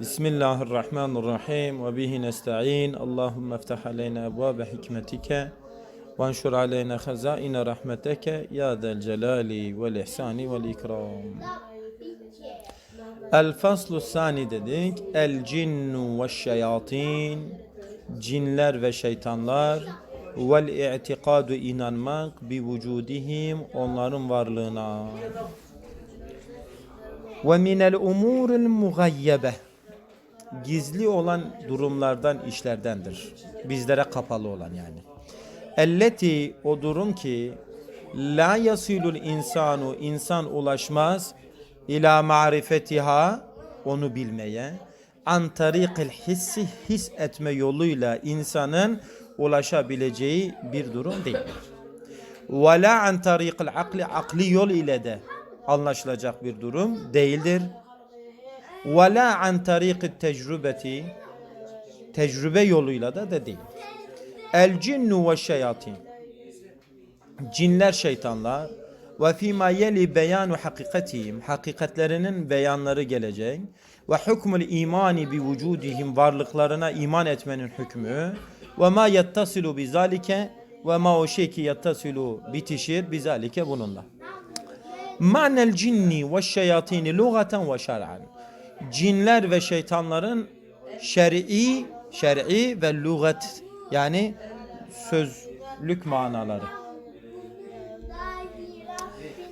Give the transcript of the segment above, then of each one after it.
Bismillahirrahmanirrahim ve bihi nesta'in. Allahümme eftah aleyna ebvabe hikmetike ve enşur aleyna hazaine rahmeteke ya del celali vel ihsani vel ikram. El faslu sani dedik. El cinnu ve şeyatin. Cinler ve şeytanlar. Vel i'tikadu inanmak bi vücudihim onların varlığına. Ve minel umuril mugayyebe gizli olan durumlardan işlerdendir. Bizlere kapalı olan yani. Elleti o durum ki la yasilul insanu insan ulaşmaz ila marifetiha onu bilmeye an tarikil hissi his etme yoluyla insanın ulaşabileceği bir durum değildir. Ve la an tarikil akli akli yol ile de anlaşılacak bir durum değildir. Ve la an tarikit tecrübeti tecrübe yoluyla da da değil. El cinnu ve şeyatin. Cinler şeytanlar ve fîmâ yeli beyanu hakikatihim hakikatlerinin beyanları gelecek. ve hukmul imani bi vücudihim varlıklarına iman etmenin hükmü. ve ma yettasilu bizalike ve ma o şey ki yettasilu bitişir. bizalike bununla. Ma'nel cinni ve şeyatini lugaten ve şer'an. Cinler ve şeytanların şer'i, şer'i ve lugat yani sözlük manaları.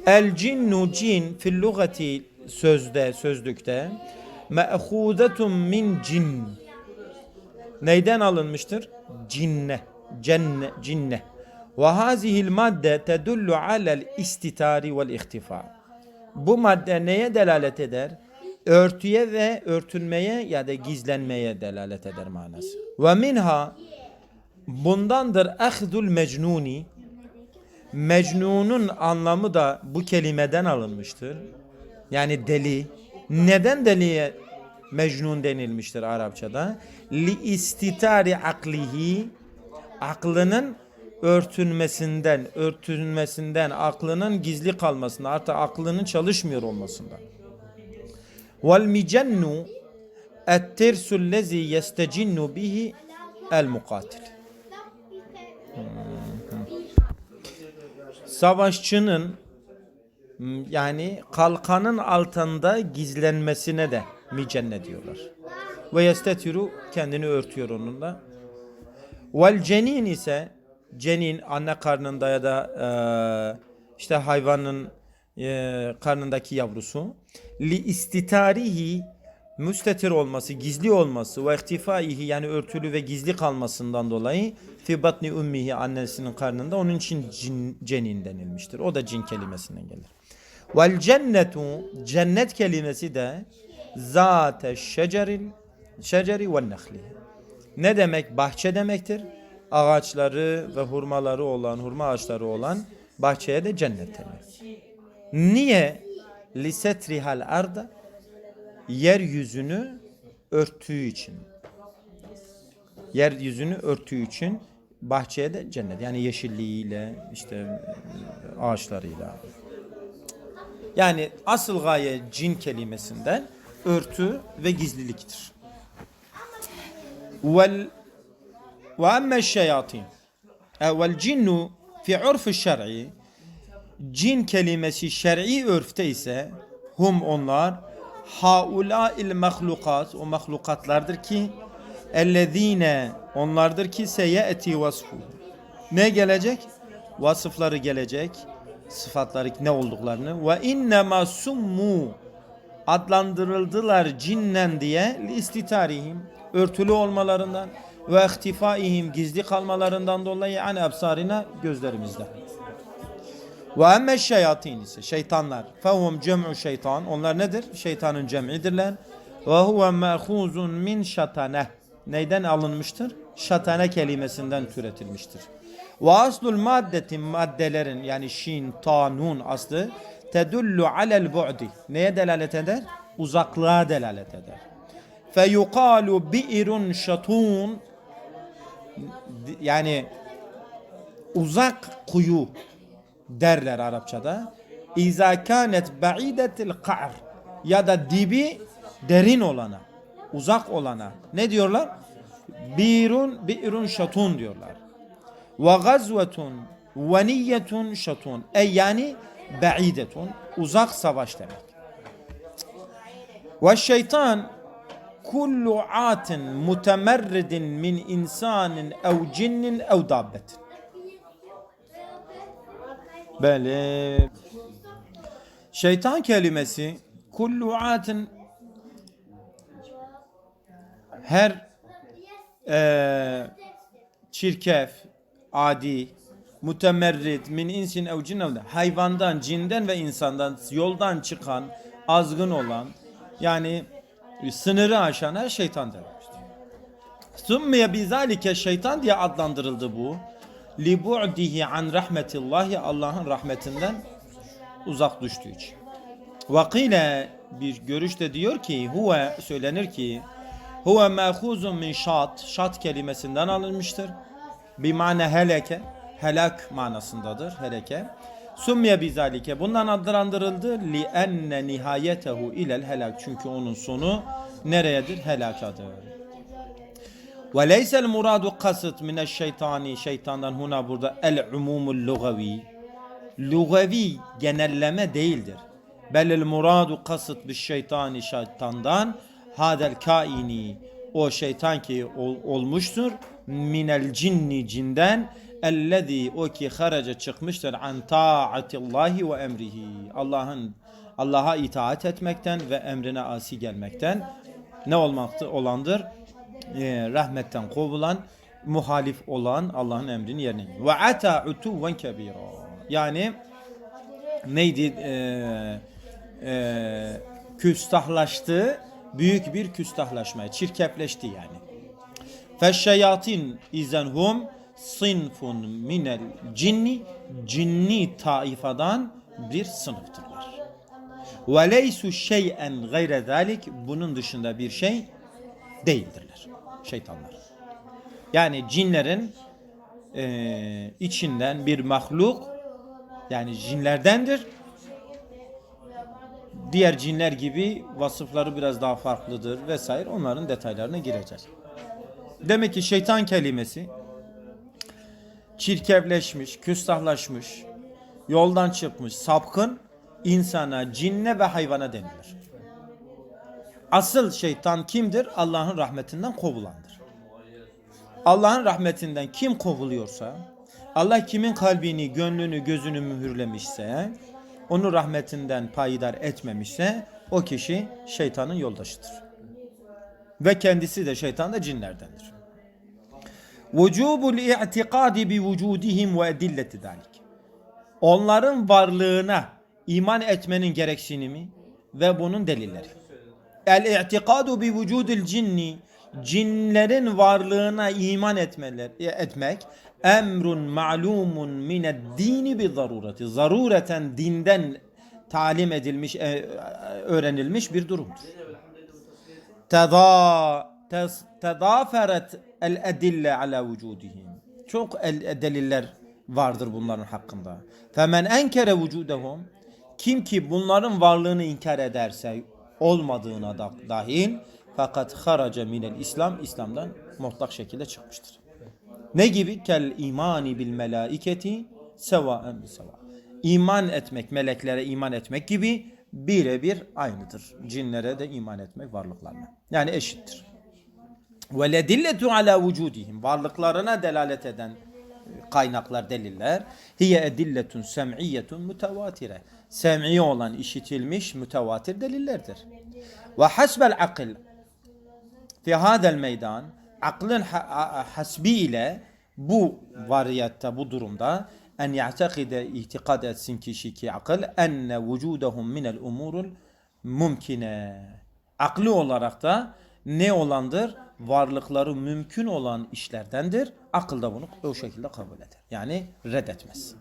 El cinnu cin fil lugati sözde, sözlükte me'hudetun min cin. Neyden alınmıştır? Cinne, cenne, cinne. Ve hazihil madde tedullu alel istitari vel ihtifa. Bu madde neye delalet eder? Örtüye ve örtülmeye ya da gizlenmeye delalet eder manası. Ve minha bundandır ahdul mecnuni Mecnun'un anlamı da bu kelimeden alınmıştır. Yani deli. Neden deliye Mecnun denilmiştir Arapçada? Li istitari aklihi aklının örtünmesinden, örtünmesinden, aklının gizli kalmasından, artık aklının çalışmıyor olmasından. Vel micennu et-tirsul lezi yestecinnu bihi el mukatil. Savaşçının yani kalkanın altında gizlenmesine de micenne diyorlar. Ve yestetiru kendini örtüyor onunla. Vel cenin ise cenin anne karnında ya da işte hayvanın e, karnındaki yavrusu li istitarihi müstetir olması, gizli olması ve ihtifaihi yani örtülü ve gizli kalmasından dolayı fi batni ummihi annesinin karnında onun için cin, cenin denilmiştir. O da cin kelimesinden gelir. Vel cennetu cennet kelimesi de zate şeceril şeceri ve nehli. Ne demek? Bahçe demektir. Ağaçları ve hurmaları olan, hurma ağaçları olan bahçeye de cennet denir. Niye? Lisetrihal arda yeryüzünü örttüğü için. Yeryüzünü örttüğü için bahçeye de cennet. Yani yeşilliğiyle, işte ağaçlarıyla. Yani asıl gaye cin kelimesinden örtü ve gizliliktir. Vel ve emme şeyatin vel cinnu fi urfi şer'i cin kelimesi şer'i örfte ise hum onlar haulail mahlukat o mahlukatlardır ki ellezine onlardır ki seyeti vasfu. Ne gelecek? Vasıfları gelecek sıfatları ne olduklarını. Ve innema summu adlandırıldılar cinnen diye istitarihim örtülü olmalarından ve ihtifaihim gizli kalmalarından dolayı yani absarina gözlerimizde. Ve emme şeyatin ise şeytanlar. Fehum cem'u şeytan. Onlar nedir? Şeytanın cem'idirler. Ve huve me'khuzun min şatane. Neyden alınmıştır? Şatane kelimesinden türetilmiştir. Ve aslul maddetin maddelerin yani şin, ta, nun aslı tedullu alel bu'di. Neye delalet eder? Uzaklığa delalet eder. Fe yuqalu bi'irun şatun yani uzak kuyu derler Arapçada. İza kanet ba'idetil qa'r ya da dibi derin olana. uzak olana ne diyorlar? Birun bi'run şatun diyorlar. Ve gazvetun ve niyetun şatun. E yani ba'idetun uzak savaş demek. Ve şeytan kullu atin mutemerridin min insanin ev cinnin ev dabbetin. Böyle. Şeytan kelimesi kullu atin her eee çirkef, adi, mutemerrit, min insin ev hayvandan, cinden ve insandan yoldan çıkan, azgın olan yani sınırı aşan her şeytan denmiştir. Summiye bizalike şeytan diye adlandırıldı bu. Li bu'dihi an rahmetillahi Allah'ın rahmetinden uzak düştüğü için. Vakile bir görüşte diyor ki huve söylenir ki huve mehuzun min şat şat kelimesinden alınmıştır. Bir mana heleke helak manasındadır heleke. Summiye bizalike bundan adlandırıldı li enne nihayetehu ilel helak çünkü onun sonu nereyedir helakadır. Ve leysel muradu kasıt mineşşeytani şeytandan huna burada el umumul lugavi. Lugavi genelleme değildir. Belil muradu kasıt bir şeytani şeytandan. Hadel kaini. O şeytan ki ol- olmuştur. Minel cinni cinden. Ellezî o ki haraca çıkmıştır. An taatillahi ve emrihi. Allah'ın Allah'a itaat etmekten ve emrine asi gelmekten ne olmaktı olandır e, rahmetten kovulan muhalif olan Allah'ın emrini yerine. Ve ata utuven kebira. Yani neydi? E, e, küstahlaştı. Büyük bir küstahlaşmaya. Çirkefleşti yani. Feşşeyatin izenhum sinfun minel cinni cinni taifadan bir sınıftırlar. Ve leysu şey'en gayre zalik bunun dışında bir şey değildirler şeytanlar. Yani cinlerin eee, içinden bir mahluk yani cinlerdendir. Diğer cinler gibi vasıfları biraz daha farklıdır vesaire onların detaylarına gireceğiz. Demek ki şeytan kelimesi çirkevleşmiş, küstahlaşmış, yoldan çıkmış, sapkın insana, cinne ve hayvana denilir. Asıl şeytan kimdir? Allah'ın rahmetinden kovulandır. Allah'ın rahmetinden kim kovuluyorsa, Allah kimin kalbini, gönlünü, gözünü mühürlemişse, onu rahmetinden payidar etmemişse, o kişi şeytanın yoldaşıdır. Ve kendisi de şeytan da cinlerdendir. Vücubul i'tikadi bi vücudihim ve edilleti dalik. Onların varlığına iman etmenin gereksinimi ve bunun delilleri. El-i'tikadu bi vücudil cinni cinlerin varlığına iman etmeler etmek emrun ma'lumun mined dini bi zarureti. Zarureten dinden talim edilmiş, e, öğrenilmiş bir durumdur. Teda tedaferet el edille ala vücudihim. Çok el, deliller vardır bunların hakkında. Femen enkere vücudehum kim ki bunların varlığını inkar ederse olmadığına da dahil fakat haraca minel İslam İslam'dan mutlak şekilde çıkmıştır. Ne gibi? Kel imani bil melaiketi sevaen bi seva. İman etmek, meleklere iman etmek gibi birebir aynıdır. Cinlere de iman etmek varlıklarına. Yani eşittir. Ve ledilletu ala vücudihim. Varlıklarına delalet eden kaynaklar, deliller. Hiye edilletun sem'iyyetun mütevatire. Sem'i olan işitilmiş mütevatir delillerdir. Ve hasbel akıl fi hadel meydan aklın hasbi ile bu variyatta bu durumda en ya'takide itikad etsin kişi ki akıl enne vücudahum minel umurul mümkine. Aklı olarak da ne olandır? Varlıkları mümkün olan işlerdendir. Akıl da bunu o şekilde kabul eder. Yani reddetmez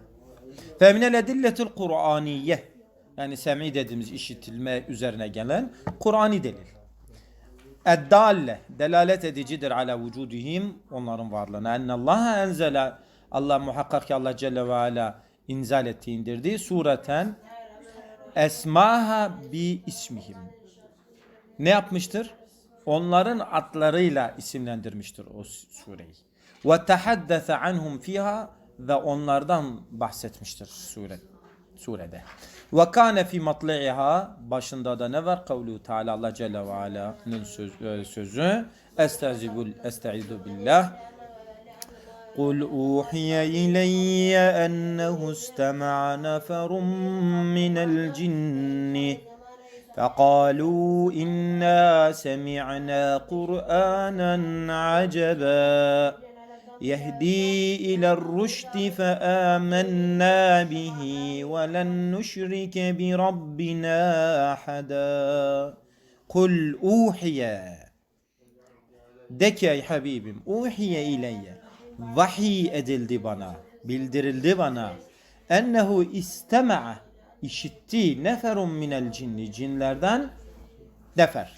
Feminel edilletul Kur'aniye yani sem'i dediğimiz işitilme üzerine gelen Kur'ani delil. Eddalle delalet edicidir ala vücudihim onların varlığına. Ennallaha enzele Allah muhakkak ki Allah Celle ve Ala inzal etti indirdi sureten esmaha bi ismihim. Ne yapmıştır? onların adlarıyla isimlendirmiştir o sureyi. Ve tehaddese anhum fiha ve onlardan bahsetmiştir sure surede. Ve kâne fi matli'iha başında da ne var? Kavlu Teala Allah Celle ve Ala'nın söz, e, sözü. Estağfirul estaizu billah. قل أوحي إلي أنه استمع نفر من الجن فقالوا إنا سمعنا قرآنا عجبا يهدي إلى الرشد فآمنا به ولن نشرك بربنا أحدا قل أوحي De ki ey Habibim uhiye ileyye vahiy edildi bana bildirildi bana ennehu istema'a işitti neferun minel cinni cinlerden nefer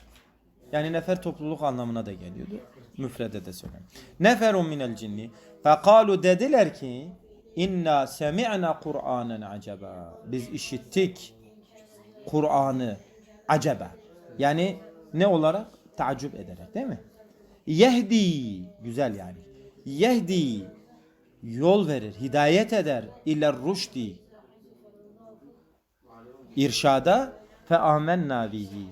yani nefer topluluk anlamına da geliyordu müfrede de söylen neferun minel cinni. Fekalu dediler ki inna semi'na Kur'anen acaba. Biz işittik Kur'an'ı acaba. Yani ne olarak tacip ederek değil mi? Yehdi güzel yani. Yehdi yol verir, hidayet eder ile rüşdi. İrşada fe amennâ bihi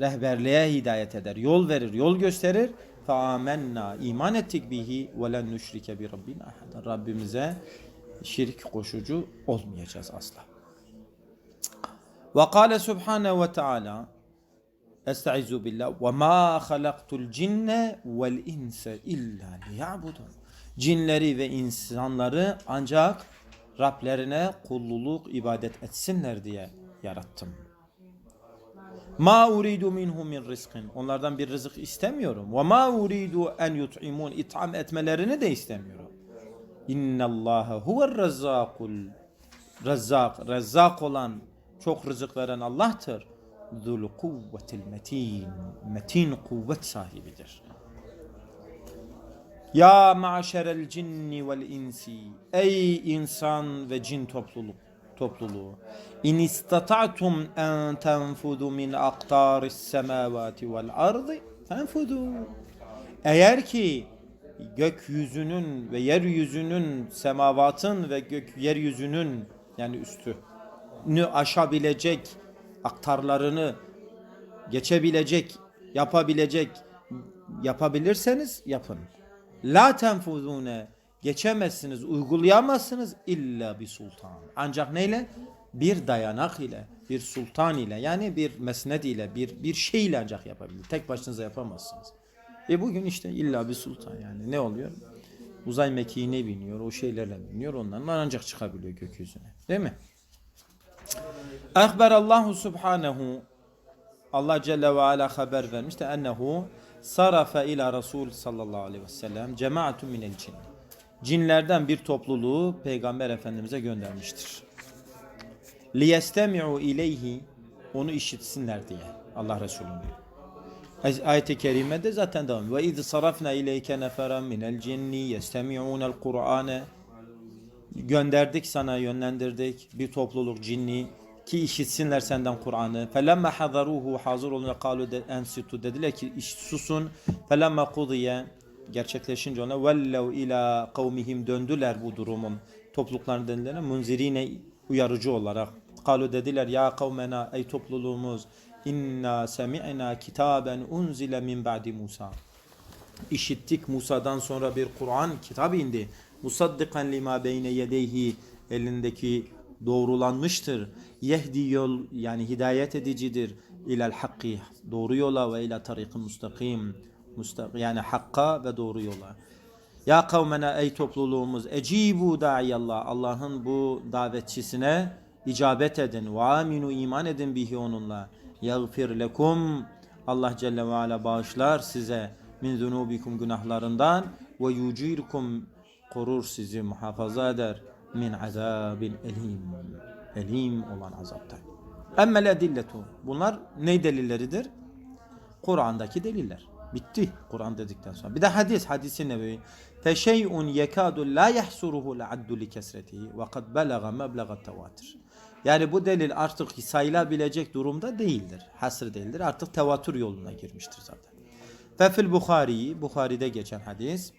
rehberliğe hidayet eder, yol verir, yol gösterir fe amennâ iman ettik bihi ve len nüşrike bi rabbina ahaden Rabbimize şirk koşucu olmayacağız asla. Ve kâle subhanehu ve teâlâ Estaizu billah ve ma halaktul cinne vel insa illa liya'budun. Cinleri ve insanları ancak Rablerine kulluluk ibadet etsinler diye yarattım. Ma uridu minhum min rizqin. Onlardan bir rızık istemiyorum. Ve ma uridu en yut'imun. İtham etmelerini de istemiyorum. İnnallaha huver razzakul. Razzak, rezzak olan, çok rızık veren Allah'tır. Zul kuvvetil metin. Metin kuvvet sahibidir. Ya ma'şerel cinni vel insi. Ey insan ve cin topluluk topluluğu. İn istata'tum en tenfudu min aqtaris semavati vel ardı tenfudu. Eğer ki gökyüzünün ve yeryüzünün semavatın ve gök yeryüzünün yani üstü aşabilecek aktarlarını geçebilecek, yapabilecek yapabilirseniz yapın. La tenfuzune geçemezsiniz, uygulayamazsınız illa bir sultan. Ancak neyle? Bir dayanak ile, bir sultan ile yani bir mesned ile, bir bir şey ile ancak yapabilir. Tek başınıza yapamazsınız. E bugün işte illa bir sultan yani ne oluyor? Uzay mekiğine biniyor, o şeylerle biniyor, onlarla ancak çıkabiliyor gökyüzüne. Değil mi? Akber Allahu Subhanahu Allah Celle ve Ala haber vermişti ennehu sarafa ila Resul sallallahu aleyhi ve sellem cemaatun minel cin. Cinlerden bir topluluğu Peygamber Efendimiz'e göndermiştir. Liyestemi'u ileyhi onu işitsinler diye Allah Resulü diyor. Ayet-i kerimede zaten devam. Ve iz sarafna ileyke neferen minel cinni yestemi'unel Kur'ane gönderdik sana yönlendirdik bir topluluk cinni ki işitsinler senden Kur'an'ı. Felemme hadaruhu hazır olun kalu ensitu dediler ki susun. Felemme kudiye gerçekleşince ona vellev ila kavmihim döndüler bu durumun topluluklarının denilerine munzirine uyarıcı olarak. Kalu dediler ya kavmena ey topluluğumuz inna semi'na kitaben unzile min ba'di Musa. İşittik Musa'dan sonra bir Kur'an kitap indi. Musaddikan lima beyne yedeyhi elindeki doğrulanmıştır. Yehdi yol yani hidayet edicidir. İlel hakki doğru yola ve ila tarikı mustakim. Yani hakka ve doğru yola. Ya kavmena ey topluluğumuz ecibu da'iyallah Allah'ın bu davetçisine icabet edin ve aminu iman edin bihi onunla. Yagfir lekum Allah Celle ve Ala bağışlar size min zunubikum günahlarından ve yucirkum korur sizi muhafaza eder min azabin elim elim olan azaptan. Emmel edilletu bunlar ne delilleridir? Kur'an'daki deliller. Bitti Kur'an dedikten sonra. Bir de hadis, hadisi nebevi. Feşey'un yekadu la yahsuruhu la'addu li kesretihi ve kad belaga meblaga tevatir. Yani bu delil artık sayılabilecek durumda değildir. Hasır değildir. Artık tevatür yoluna girmiştir zaten. Ve fil Bukhari, Bukhari'de geçen hadis.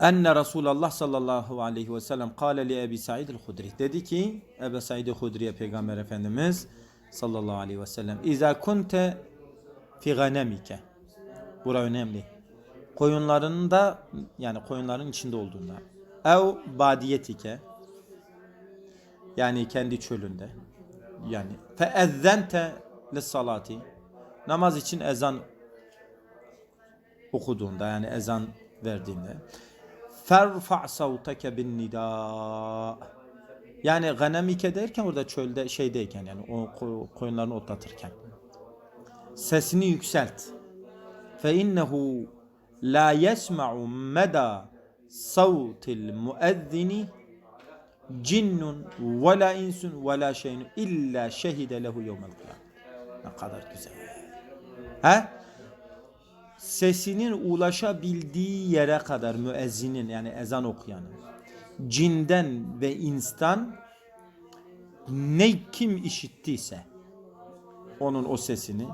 Enne Resulullah sallallahu aleyhi ve sellem kâle li Ebi Sa'id el-Hudri. Dedi ki Ebu Sa'id el-Hudri'ye Peygamber Efendimiz sallallahu aleyhi ve sellem İza kunte fi ganemike. Bura önemli. Koyunlarında yani koyunların içinde olduğunda. Ev badiyetike yani kendi çölünde. Yani feezzente salati namaz için ezan okuduğunda yani ezan verdiğinde ferfa savtake bin nida yani ganemike derken orada çölde şeydeyken yani o koy- koyunlarını otlatırken sesini yükselt fe innehu la yesma'u meda savtil muezzini cinnun ve la insun ve la şeyun illa şehide lehu yevmel kıyamet. Ne kadar güzel. He? Sesinin ulaşabildiği yere kadar müezzinin yani ezan okuyanın cinden ve insan ne kim işittiyse onun o sesini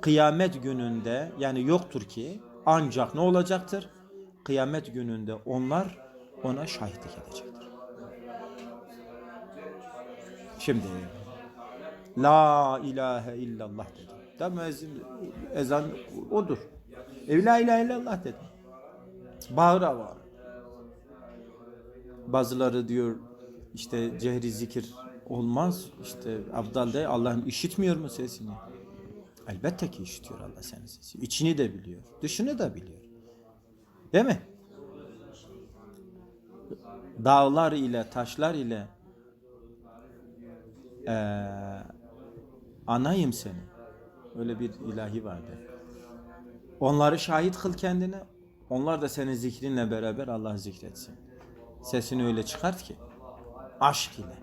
kıyamet gününde yani yoktur ki ancak ne olacaktır? Kıyamet gününde onlar ona şahitlik edecektir. Şimdi La ilahe illallah dedi. Da müezzin ezan odur. E, la ilahe illallah dedi. Bağıra bağıra. Bazıları diyor işte cehri zikir olmaz. İşte abdal de Allah'ın işitmiyor mu sesini? Elbette ki işitiyor Allah senin sesini. İçini de biliyor. Dışını da biliyor. Değil mi? Dağlar ile taşlar ile eee anayım seni. Öyle bir ilahi vardı. Onları şahit kıl kendine. Onlar da senin zikrinle beraber Allah zikretsin. Sesini öyle çıkart ki aşk ile.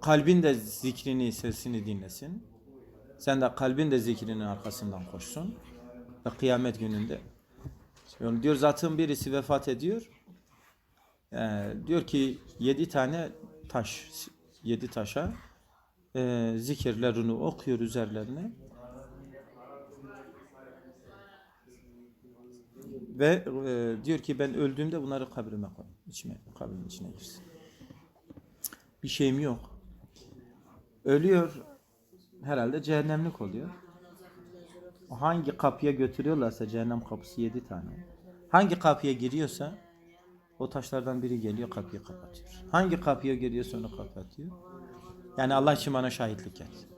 Kalbin de zikrini, sesini dinlesin. Sen de kalbin de zikrinin arkasından koşsun. Ve kıyamet gününde yani diyor zatın birisi vefat ediyor. Ee, diyor ki yedi tane taş, yedi taşa e, zikirlerini okuyor üzerlerine. Ve e, diyor ki ben öldüğümde bunları kabrime koy. İçime, kabrimin içine girsin. Bir şeyim yok. Ölüyor. Herhalde cehennemlik oluyor. Hangi kapıya götürüyorlarsa cehennem kapısı yedi tane. Hangi kapıya giriyorsa o taşlardan biri geliyor kapıyı kapatıyor. Hangi kapıya giriyorsa onu kapatıyor. Yani Allah için bana şahitlik et.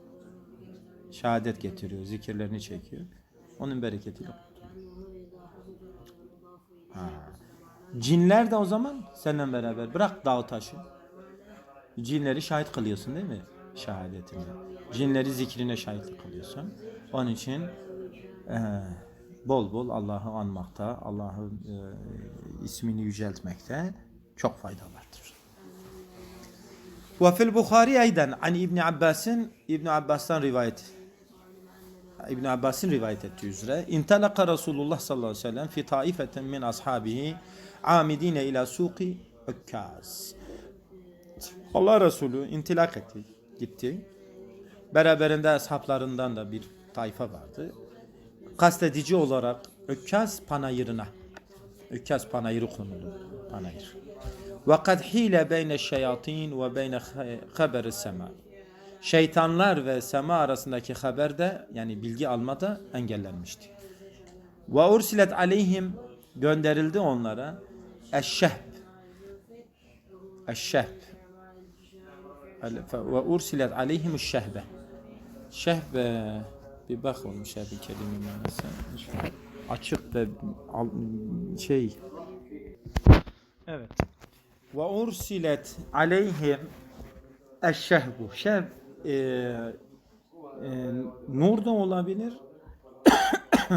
Şehadet getiriyor, zikirlerini çekiyor. Onun bereketiyle Ha. Cinler de o zaman seninle beraber bırak dağ taşı. Cinleri şahit kılıyorsun değil mi? Şehadetine. Cinleri zikrine şahitlik kılıyorsun. Onun için eee, bol bol Allah'ı anmakta, Allah'ın eee, ismini yüceltmekte çok fayda vardır. Ve fil Bukhari aydan an İbn Abbas'ın İbn Abbas'tan rivayet İbn Abbas'ın rivayet ettiği üzere intalaka Resulullah sallallahu aleyhi ve sellem fi taifetin min ashabihi amidine ila suqi Ökkaz. Allah Resulü intilak etti, gitti. Beraberinde ashablarından da bir tayfa vardı. Kastedici olarak Ökkaz panayırına. Ökkaz panayırı konulu panayır. Ve kad hile beyne şeyatin ve beyne haberi sema. Şeytanlar ve sema arasındaki haberde yani bilgi almada engellenmişti. Ve ursilet aleyhim gönderildi onlara eşşehb. Eşşehb. Ve ursilet aleyhim şehbe. Şehbe bir bak olmuş bir kelime manası. Açık ve şey. Evet. Ve ursilet aleyhim eşşehbu. Şehb e, e, nur da olabilir.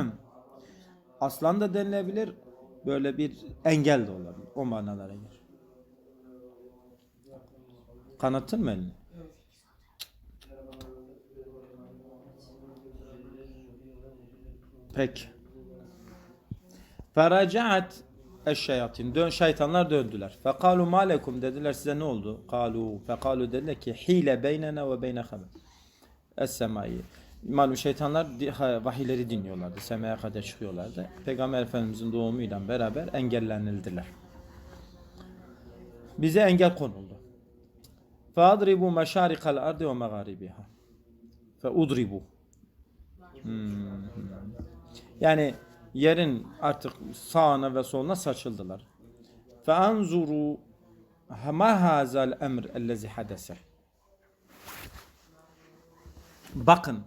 Aslan da denilebilir. Böyle bir engel de olabilir. O manalara gelir. Kanatın mı elini? Peki. Feracaat eşşeyatin. Dön, şeytanlar döndüler. Fekalu malekum dediler size ne oldu? Kalu fekalu dediler ki hile beynena ve beyne haber. Es-semayı. Malum şeytanlar vahiyleri dinliyorlardı. Semaya kadar çıkıyorlardı. Peygamber Efendimizin doğumuyla beraber engellenildiler. Bize engel konuldu. فَاضْرِبُوا مَشَارِقَ الْاَرْضِ وَمَغَارِبِهَا فَاُضْرِبُوا Yani yerin artık sağına ve soluna saçıldılar. فَاَنْزُرُوا مَا هَذَا الْاَمْرِ الَّذِي حَدَسَ Bakın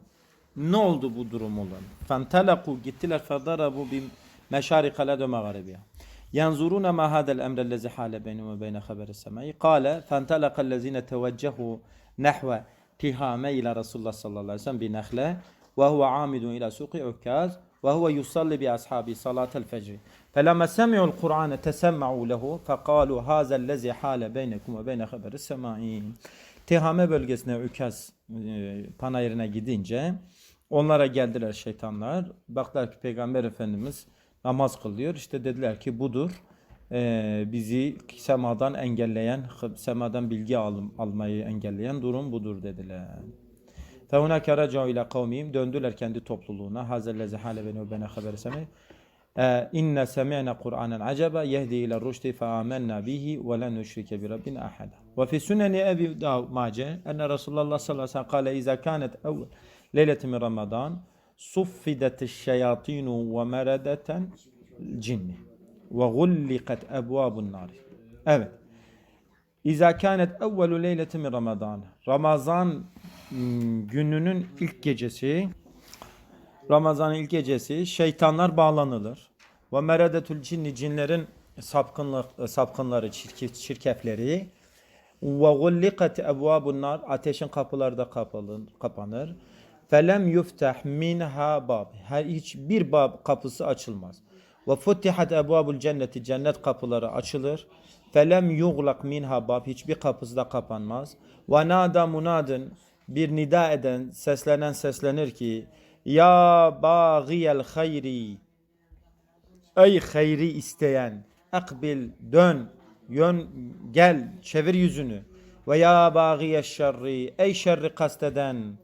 ne oldu bu durum olan? Fantalaku gittiler fadarabu bi meşarik ala magharibiha. Yanzuruna ma hada el-emr allazi hala beynehum ve beyne haber es-semai. Qala fantalaqa allazina tevajjahu nahwa tihame ila Resulullah sallallahu aleyhi ve sellem bi nakhla ve huve amidun ila suqi ukaz ve huve yusalli bi ashabi salatel fecr. فلما سمعوا القرآن تسمعوا له فقالوا هذا الذي حال بينكم وبين خبر السماء Tihame bölgesine Ükaz e, panayırına gidince onlara geldiler şeytanlar. Baktılar ki Peygamber Efendimiz namaz kılıyor. İşte dediler ki budur e, bizi semadan engelleyen, semadan bilgi alım, almayı engelleyen durum budur dediler. فَهُنَاكَ رَجَعُوا ila kavmihim Döndüler kendi topluluğuna. هَذَا الَّذِي حَالَ بَيْنَ وَبَيْنَ خَبَرِ سَمِعِ inna semi'na Kur'anen acaba yehdi ila rushdi fa amanna bihi ve lan nushrike bi rabbina ahada. Ve fi suneni Ebi Dav Mace enne Resulullah sallallahu aleyhi ve sellem kâle iza kânet evvel leyleti min Ramazan suffidet şeyatinu ve meredeten cinni ve gullikat ebvabun nar. Evet. İza kânet evvelu leyleti min Ramazan. Ramazan mm, gününün ilk gecesi Ramazan'ın ilk gecesi şeytanlar bağlanılır. Ve meredetül cinni cinlerin sapkınlık sapkınları, çirkef, çirkefleri ve gullikat ebvabun nar ateşin kapıları da kapanır. Felem yuftah minha bab. Her hiçbir bab kapısı açılmaz. Ve futihat ebvabul cenneti cennet kapıları açılır. Felem yuglak minha bab hiçbir kapısı da kapanmaz. Ve nada munadın bir nida eden, seslenen seslenir ki ya bağiyel hayri Ey hayri isteyen akbil dön yön gel çevir yüzünü ve ya bağiye şerri ey şerri kasteden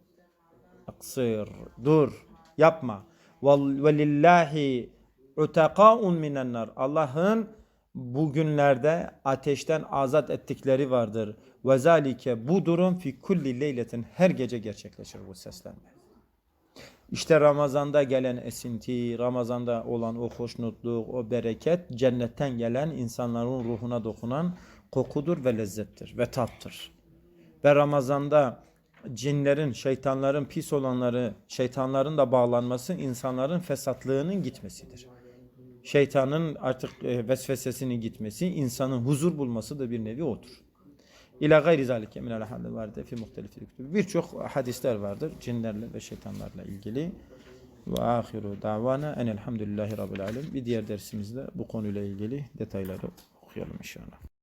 aksır dur yapma ve lillahi utaqaun minen nar Allah'ın bugünlerde ateşten azat ettikleri vardır. Ve zalike bu durum fi kulli leyletin her gece gerçekleşir bu seslenme. İşte Ramazan'da gelen esinti, Ramazan'da olan o hoşnutluk, o bereket cennetten gelen insanların ruhuna dokunan kokudur ve lezzettir ve tattır. Ve Ramazan'da cinlerin, şeytanların pis olanları, şeytanların da bağlanması insanların fesatlığının gitmesidir. Şeytanın artık e, vesvesesinin gitmesi, insanın huzur bulması da bir nevi odur. İla gayri zalike minel hadis vardı fi muhtelif Birçok hadisler vardır cinlerle ve şeytanlarla ilgili. Ve ahiru davana enelhamdülillahi rabbil alem. Bir diğer dersimizde bu konuyla ilgili detayları okuyalım inşallah.